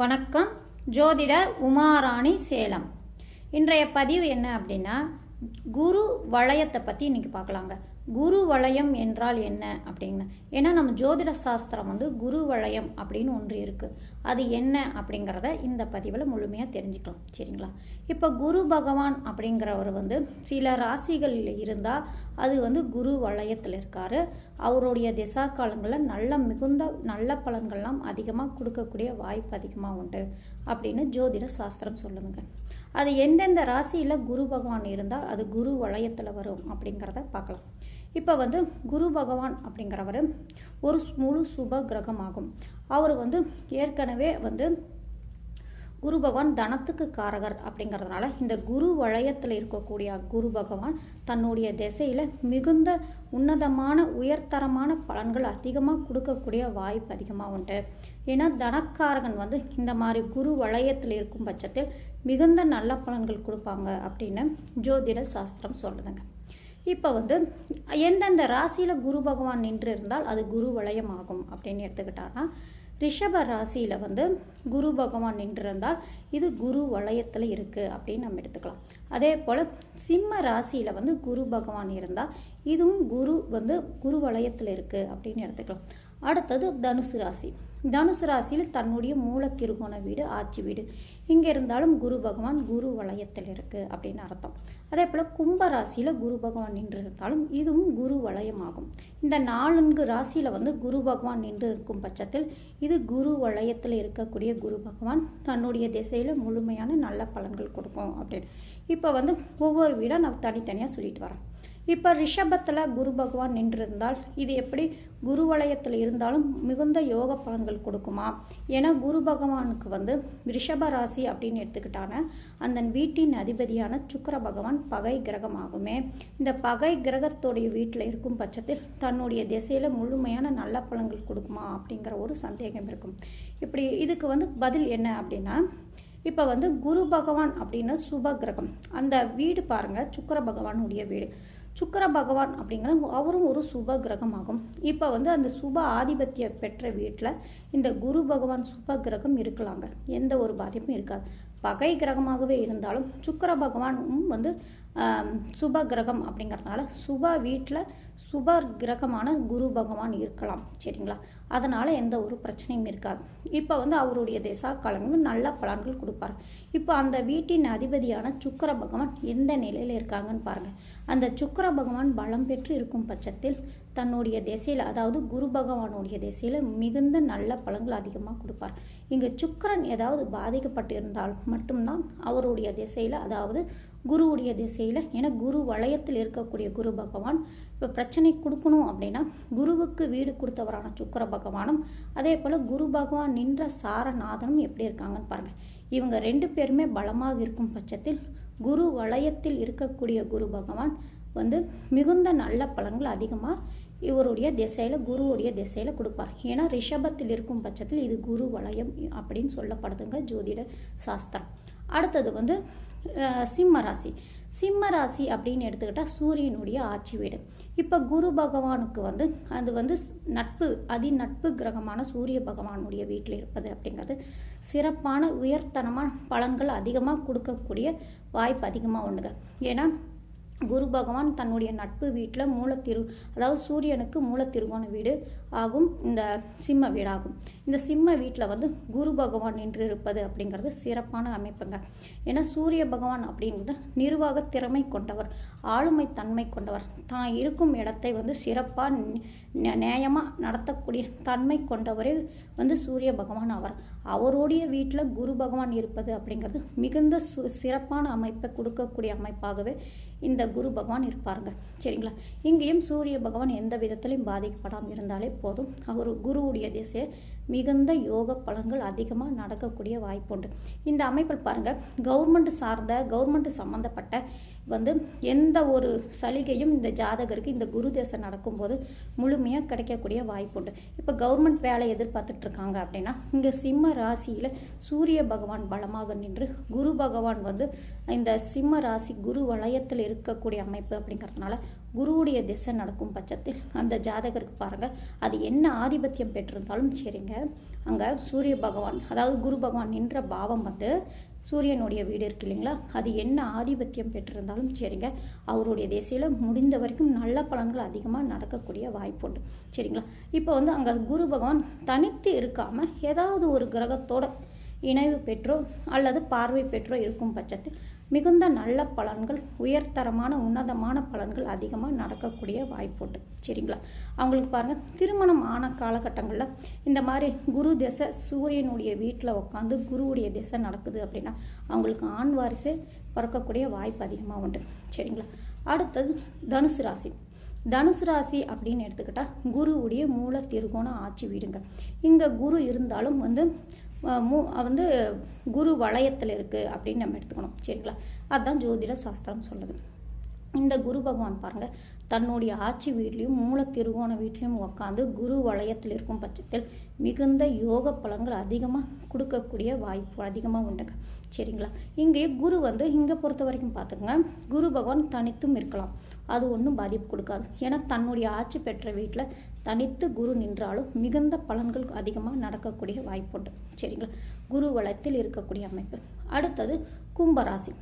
வணக்கம். ஜோதிடர் உமாராணி சேலம். இன்றைய பதிவு என்ன அப்படின்னா குரு வளையத்தை பற்றி இன்னைக்கு பார்க்கலாங்க. குரு வளையம் என்றால் என்ன அப்படின்னு? ஏன்னா நம்ம ஜோதிட சாஸ்திரம் வந்து குரு வளையம் அப்படின்னு ஒன்று இருக்குது அது என்ன அப்படிங்கிறத இந்த பதிவில் முழுமையாக தெரிஞ்சுக்கலாம். சரிங்களா? இப்போ குரு பகவான் அப்படிங்கிறவர் வந்து சில ராசிகளில் இருந்தால் அது வந்து குரு வளையத்தில் இருக்கார். அவருடைய திசா காலங்களில் நல்ல மிகுந்த நல்ல பலன்கள்லாம் அதிகமாக கொடுக்கக்கூடிய வாய்ப்பு அதிகமாக உண்டு அப்படின்னு ஜோதிட சாஸ்திரம் சொல்லுங்கள் அது எந்தெந்த ராசியில் குரு பகவான் இருந்தால் அது குரு வளையத்தில் வரும் அப்படிங்கிறத பார்க்கலாம். இப்போ வந்து குரு பகவான் அப்படிங்கிறவர் ஒரு முழு சுப கிரகமாகும் அவர் வந்து ஏற்கனவே வந்து குரு பகவான் தனத்துக்கு காரகர் அப்படிங்கிறதுனால இந்த குரு வளையத்தில் இருக்கக்கூடிய குரு பகவான் தன்னுடைய திசையில் மிகுந்த உன்னதமான உயர்தரமான பலன்கள் அதிகமாக கொடுக்கக்கூடிய வாய்ப்பு அதிகமாக உண்டு. ஏன்னா தனக்காரகன் வந்து இந்த மாதிரி குரு வளையத்தில் இருக்கும் பட்சத்தில் மிகுந்த நல்ல பலன்கள் கொடுப்பாங்க அப்படின்னு ஜோதிட சாஸ்திரம் சொல்லுதுங்க. இப்போ வந்து எந்தெந்த ராசியில் குரு பகவான் நின்று இருந்தால் அது குரு வளையம் ஆகும் அப்படின்னு எடுத்துக்கிட்டான்னா ரிஷப ராசியில் வந்து குரு பகவான் நின்றிருந்தால் இது குரு வளையத்தில் இருக்குது அப்படின்னு நம்ம எடுத்துக்கலாம். அதே போல் சிம்ம ராசியில் வந்து குரு பகவான் இருந்தால் இதுவும் குரு வந்து குரு வளையத்தில் இருக்குது அப்படின்னு எடுத்துக்கலாம். அடுத்தது தனுசு ராசி. தனுசு ராசியில் தன்னுடைய மூல திருகோண வீடு ஆட்சி வீடு. இங்கே இருந்தாலும் குரு பகவான் குரு வளையத்தில் இருக்குது அப்படின்னு அர்த்தம். அதே போல் கும்ப ராசியில் குரு பகவான் நின்று இருந்தாலும் இதுவும் குரு வளையமாகும். இந்த நான்கு ராசியில் வந்து குரு பகவான் நின்று இருக்கும் பட்சத்தில் இது குரு வளையத்தில் இருக்கக்கூடிய குரு பகவான் தன்னுடைய திசையில் முழுமையான நல்ல பலன்கள் கொடுக்கும் அப்படின்னு. இப்போ வந்து ஒவ்வொரு வீடாக நான் தனித்தனியாக சொல்லிட்டு வரேன். இப்போ ரிஷபத்தில் குரு பகவான் நின்றிருந்தால் இது எப்படி குரு வலயத்தில் இருந்தாலும் மிகுந்த யோக பலன்கள் கொடுக்குமா? ஏன்னா குரு பகவானுக்கு வந்து ரிஷப ராசி அப்படின்னு எடுத்துக்கிட்டான அந்த வீட்டின் அதிபதியான சுக்கர பகவான் பகை கிரகமாகுமே. இந்த பகை கிரகத்துடைய வீட்டில் இருக்கும் பட்சத்தில் தன்னுடைய திசையில் முழுமையான நல்ல பலன்கள் கொடுக்குமா அப்படிங்கிற ஒரு சந்தேகம் இருக்கும். இப்படி இதுக்கு வந்து பதில் என்ன அப்படின்னா இப்போ வந்து குரு பகவான் அப்படின்னு சுப கிரகம். அந்த வீடு பாருங்கள் சுக்கர பகவானுடைய வீடு. சுக்கர பகவான் அப்படிங்கிற அவரும் ஒரு சுப கிரகமாகும். இப்போ வந்து அந்த சுப ஆதிபத்திய பெற்ற வீட்டில் இந்த குரு பகவான் சுப கிரகம் இருக்கலாங்க. எந்த ஒரு பாதிப்பும் இருக்காது. பகை கிரகமாகவே இருந்தாலும் சுக்கர பகவானும் வந்து சுப கிரகம் அப்படிங்கிறதுனால சுப வீட்டில் சுப கிரகமான குரு பகவான் இருக்கலாம் சரிங்களா? அதனால் எந்த ஒரு பிரச்சனையும் இருக்காது. இப்போ வந்து அவருடைய திசா காலங்களும் நல்ல பலன்கள் கொடுப்பார். இப்போ அந்த வீட்டின் அதிபதியான சுக்கர பகவான் எந்த நிலையில் இருக்காங்கன்னு பாருங்கள் அந்த சுக்கர பகவான் பலம் பெற்று இருக்கும் பட்சத்தில் தன்னுடைய திசையில் அதாவது குரு பகவானுடைய திசையில் மிகுந்த நல்ல பலன்கள் அதிகமாக கொடுப்பார். இங்கே சுக்கரன் ஏதாவது பாதிக்கப்பட்டு இருந்தால் மட்டும்தான் அவருடைய திசையில் அதாவது குருவுடைய திசையில் ஏன்னா குரு வளையத்தில் இருக்கக்கூடிய குரு பகவான் இப்போ பிரச்சனை கொடுக்கணும் அப்படின்னா குருவுக்கு வீடு கொடுத்தவரான சுக்கர பகவானும் அதே போல் குரு பகவான் நின்ற சாரநாதனும் எப்படி இருக்காங்கன்னு பாருங்கள் இவங்க ரெண்டு பேருமே பலமாக இருக்கும் பட்சத்தில் குரு வளையத்தில் இருக்கக்கூடிய குரு பகவான் வந்து மிகுந்த நல்ல பலன்கள் அதிகமாக இவருடைய திசையில் குருவுடைய திசையில் கொடுப்பார். ஏன்னா ரிஷபத்தில் இருக்கும் பட்சத்தில் இது குரு வளையம் அப்படின்னு சொல்லப்படுதுங்க ஜோதிட சாஸ்திரம். அடுத்தது வந்து சிம்ம ராசி. சிம்ம ராசி அப்படின்னு எடுத்துக்கிட்டால் சூரியனுடைய ஆட்சி வீடு. இப்போ குரு பகவானுக்கு வந்து அது வந்து நட்பு அதி நட்பு கிரகமான சூரிய பகவானுடைய வீட்டில் இருப்பது அப்படிங்கிறது சிறப்பான உயர்த்தனமான பலன்கள் அதிகமாக கொடுக்கக்கூடிய வாய்ப்பு அதிகமாக ஒன்றுங்க ஏன்னா குரு பகவான் தன்னுடைய நட்பு வீட்டில் மூலத்திரு அதாவது சூரியனுக்கு மூலத்திருகோண வீடு ஆகும். இந்த சிம்ம வீடாகும். இந்த சிம்ம வீட்டில் வந்து குரு பகவான் நின்று இருப்பது அப்படிங்கிறது சிறப்பான அமைப்புங்க. ஏன்னா சூரிய பகவான் அப்படிங்கிறது நிர்வாக திறமை கொண்டவர் ஆளுமை தன்மை கொண்டவர். தான் இருக்கும் இடத்தை வந்து சிறப்பாக நியாயமாக நடத்தக்கூடிய தன்மை கொண்டவரே வந்து சூரிய பகவான் அவர் அவருடைய வீட்டில் குரு பகவான் இருப்பது அப்படிங்கிறது மிகுந்த சு சிறப்பான அமைப்பை கொடுக்கக்கூடிய அமைப்பாகவே இந்த குரு பகவான் இருப்பாருங்க. சரிங்களா? இங்கேயும் சூரிய பகவான் எந்த விதத்திலையும் பாதிக்கப்படாமல் இருந்தாலே போதும். அவர் குருவுடைய திசையை மிகுந்த யோக பலன்கள் அதிகமாக நடக்கக்கூடிய வாய்ப்புண்டு இந்த அமைப்பில் பாருங்கள் கவர்மெண்ட் சார்ந்த கவர்மெண்ட் சம்மந்தப்பட்ட வந்து எந்த ஒரு சலுகையும் இந்த ஜாதகருக்கு இந்த குரு தசை நடக்கும்போது முழுமையாக கிடைக்கக்கூடிய வாய்ப்பு உண்டு. இப்போ கவர்மெண்ட் வேலை எதிர்பார்த்துட்டு இருக்காங்க அப்படின்னா இங்கே சிம்ம ராசியில் சூரிய பகவான் பலமாக நின்று குரு பகவான் வந்து இந்த சிம்ம ராசி குரு வளையத்தில் இருக்கக்கூடிய அமைப்பு அப்படிங்கிறதுனால குருவுடைய திசை நடக்கும் பட்சத்தில் அந்த ஜாதகருக்கு பாருங்கள் அது என்ன ஆதிபத்தியம் பெற்றிருந்தாலும் சரிங்க. அங்கே சூரிய பகவான் அதாவது குரு பகவான் நின்ற பாவம் வந்து சூரியனுடைய வீடு இருக்கு இல்லைங்களா? அது என்ன ஆதிபத்தியம் பெற்றிருந்தாலும் சரிங்க. அவருடைய திசையில் முடிந்த வரைக்கும் நல்ல பலன்கள் அதிகமாக நடக்கக்கூடிய வாய்ப்பு உண்டு. சரிங்களா? இப்போ வந்து அங்கே குரு பகவான் தனித்து இருக்காமல் ஏதாவது ஒரு கிரகத்தோட இணைவு பெற்றோ அல்லது பார்வை பெற்றோ இருக்கும் பட்சத்தில் மிகுந்த நல்ல பலன்கள் உயர்தரமான உன்னதமான பலன்கள் அதிகமாக நடக்கக்கூடிய வாய்ப்புண்டு சரிங்களா? அவங்களுக்கு பாருங்கள் திருமணம் ஆன காலகட்டங்களில் இந்த மாதிரி குரு திசை சூரியனுடைய வீட்டில் உட்காந்து குருவுடைய திசை நடக்குது அப்படின்னா அவங்களுக்கு ஆண் வாரிசே பிறக்கக்கூடிய வாய்ப்பு அதிகமாக உண்டு. சரிங்களா? அடுத்தது தனுசு ராசி. தனுசு ராசி அப்படின்னு எடுத்துக்கிட்டால் குருவுடைய மூல திருகோண ஆட்சி வீடுங்க. இங்கே குரு இருந்தாலும் வந்து மூ வந்து குரு வளையத்தில் இருக்குது அப்படின்னு நம்ம எடுத்துக்கணும். சரிங்களா? அதுதான் ஜோதிட சாஸ்திரம் சொல்லுது. இந்த குரு பகவான் பாருங்க தன்னுடைய ஆட்சி வீட்லேயும் மூல திருவோண வீட்லேயும் உட்காந்து குரு வளையத்தில் இருக்கும் பட்சத்தில் மிகுந்த யோக பலன்கள் அதிகமாக கொடுக்கக்கூடிய வாய்ப்பு அதிகமாக உண்டுங்க சரிங்களா? இங்கே குரு வந்து இங்கே பொறுத்த வரைக்கும் பார்த்துக்கங்க குரு பகவான் தனித்தும் இருக்கலாம். அது ஒன்றும் பாதிப்பு கொடுக்காது. ஏன்னா தன்னுடைய ஆட்சி பெற்ற வீட்டில் தனித்து குரு நின்றாலும் மிகுந்த பலன்கள் அதிகமாக நடக்கக்கூடிய வாய்ப்புண்டு. சரிங்களா? குரு வளத்தில் இருக்கக்கூடிய அமைப்பு. அடுத்தது கும்பராசி.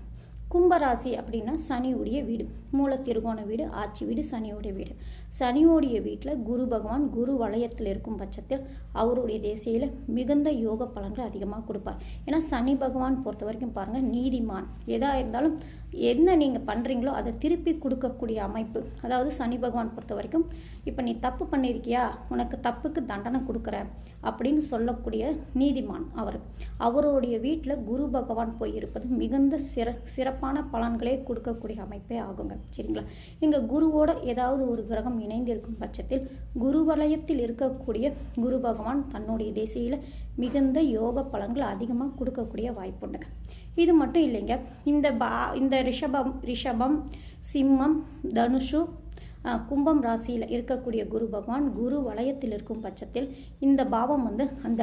கும்பராசி அப்படின்னா சனியுடைய வீடு. மூல திருகோண வீடு ஆட்சி வீடு சனியோடைய வீடு. சனியோடைய வீட்டில் குரு பகவான் குரு வளையத்தில் இருக்கும் பட்சத்தில் அவருடைய தேசியில் மிகுந்த யோக பலன்கள் அதிகமாக கொடுப்பார். ஏன்னா சனி பகவான் பொறுத்த வரைக்கும் பாருங்கள் நீதிமான். எதாக இருந்தாலும் என்ன நீங்கள் பண்ணுறீங்களோ அதை திருப்பி கொடுக்கக்கூடிய அமைப்பு. அதாவது சனி பகவான் பொறுத்த வரைக்கும் இப்போ நீ தப்பு பண்ணியிருக்கியா? உனக்கு தப்புக்கு தண்டனை கொடுக்குறேன் அப்படின்னு சொல்லக்கூடிய நீதிமான் அவர். அவருடைய வீட்டில் குரு பகவான் போய் இருப்பது மிகுந்த சிற சிறப்பு சிறப்பான பலன்களே கொடுக்கக்கூடிய அமைப்பே ஆகுங்க. சரிங்களா? இங்கே குருவோட ஏதாவது ஒரு கிரகம் இணைந்திருக்கும் பட்சத்தில் குரு வலயத்தில் இருக்கக்கூடிய குரு பகவான் தன்னுடைய திசையில் மிகுந்த யோக பலன்கள் அதிகமாக கொடுக்கக்கூடிய வாய்ப்புண்டுங்க இது மட்டும் இல்லைங்க. இந்த பா இந்த ரிஷபம் ரிஷபம் சிம்மம் தனுஷு கும்பம் ராசியில் இருக்கக்கூடிய குரு பகவான் குரு வலயத்தில் இருக்கும் பட்சத்தில் இந்த பாவம் வந்து அந்த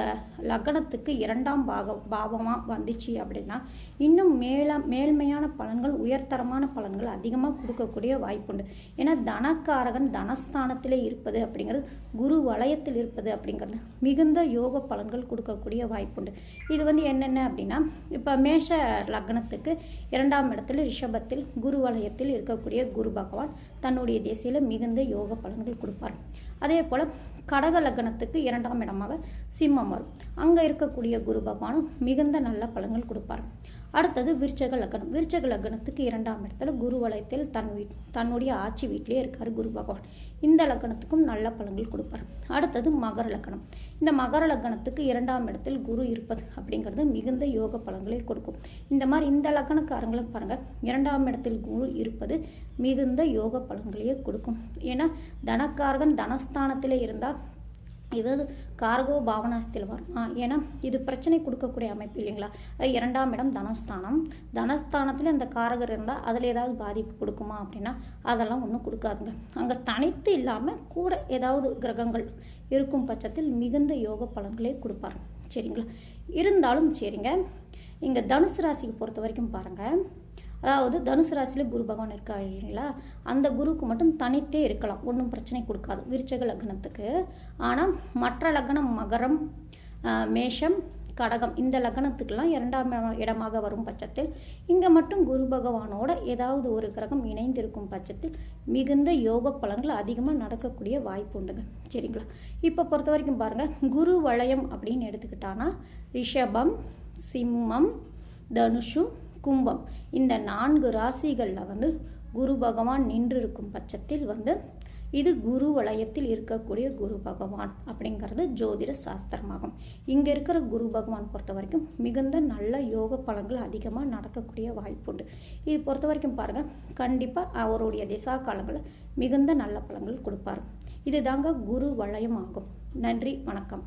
லக்னத்துக்கு இரண்டாம் பாகம் பாவமாக வந்துச்சு அப்படின்னா இன்னும் மேல மேல்மையான பலன்கள் உயர்தரமான பலன்கள் அதிகமாக கொடுக்கக்கூடிய வாய்ப்புண்டு. ஏன்னா தனக்காரகன் தனஸ்தானத்திலே இருப்பது அப்படிங்கிறது குரு வலயத்தில் இருப்பது அப்படிங்கிறது மிகுந்த யோக பலன்கள் கொடுக்கக்கூடிய வாய்ப்புண்டு. இது வந்து என்னென்ன அப்படின்னா இப்போ மேஷ லக்னத்துக்கு இரண்டாம் இடத்துல ரிஷபத்தில் குரு வலயத்தில் இருக்கக்கூடிய குரு பகவான் தன்னுடைய தேசியில் மிகுந்த யோக பலன்கள் கொடுப்பார். அதே போல் கடக லக்னத்துக்கு இரண்டாம் இடமாக சிம்மம் வரும். அங்கே இருக்கக்கூடிய குரு பகவானும் மிகுந்த நல்ல பலன்கள் கொடுப்பார். அடுத்தது விருச்சக லக்னம். விருச்சக லக்னத்துக்கு இரண்டாம் இடத்துல குரு வலயத்தில் தன் வீட் தன்னுடைய ஆட்சி வீட்டிலே இருக்கார் குரு பகவான். இந்த லக்னத்துக்கும் நல்ல பலன்கள் கொடுப்பார். அடுத்தது மகர லக்னம். இந்த மகர லக்னத்துக்கு இரண்டாம் இடத்தில் குரு இருப்பது அப்படிங்கிறது மிகுந்த யோக பலன்களை கொடுக்கும். இந்த மாதிரி இந்த லக்னக்காரங்களும் பாருங்கள் இரண்டாம் இடத்தில் குரு இருப்பது மிகுந்த யோக பலன்களையே கொடுக்கும். ஏன்னா தனக்காரகன் தனஸ்தானத்திலே இருந்தால் இது கார்கோ பாவனாஸ்தியில் வரும். ஏன்னா இது பிரச்சனை கொடுக்கக்கூடிய அமைப்பு இல்லைங்களா? இரண்டாம் இடம் தனஸ்தானம். தனஸ்தானத்தில் அந்த காரகர் இருந்தால் அதில் ஏதாவது பாதிப்பு கொடுக்குமா அப்படின்னா அதெல்லாம் ஒன்றும் கொடுக்காதுங்க. அங்கே தனித்து இல்லாமல் கூட ஏதாவது கிரகங்கள் இருக்கும் பட்சத்தில் மிகுந்த யோக பலன்களே கொடுப்பார். சரிங்களா? இருந்தாலும் சரிங்க. இங்கே தனுசு ராசிக்கு பொறுத்த வரைக்கும் பாருங்கள் அதாவது தனுசு ராசியில் குரு பகவான் இருக்கா இல்லைங்களா? அந்த குருவுக்கு மட்டும் தனித்தே இருக்கலாம். ஒன்றும் பிரச்சனை கொடுக்காது. விருச்சக லக்னத்துக்கு. ஆனால் மற்ற லக்னம் மகரம் மேஷம் கடகம். இந்த லக்னத்துக்கெல்லாம் இரண்டாம் இடமாக வரும் பட்சத்தில் இங்கே மட்டும் குரு பகவானோட ஏதாவது ஒரு கிரகம் இணைந்திருக்கும் பட்சத்தில் மிகுந்த யோக பலன்கள் அதிகமாக நடக்கக்கூடிய வாய்ப்பு உண்டுங்க சரிங்களா? இப்போ பொறுத்த வரைக்கும் பாருங்கள் குரு வளையம் அப்படின்னு எடுத்துக்கிட்டானா ரிஷபம் சிம்மம் தனுஷு கும்பம். இந்த நான்கு ராசிகளில் வந்து குரு பகவான் நின்றிருக்கும் பட்சத்தில் வந்து இது குரு வலயத்தில் இருக்கக்கூடிய குரு பகவான் அப்படிங்கிறது ஜோதிட சாஸ்திரமாகும். இங்கே இருக்கிற குரு பகவான் பொறுத்த வரைக்கும் மிகுந்த நல்ல யோக பலன்கள் அதிகமாக நடக்கக்கூடிய வாய்ப்பு உண்டு. இது பொறுத்த வரைக்கும் பாருங்கள் கண்டிப்பாக அவருடைய திசா காலங்களில் மிகுந்த நல்ல பலன்கள் கொடுப்பார். இதுதாங்க குரு வலயம் ஆகும். நன்றி வணக்கம்.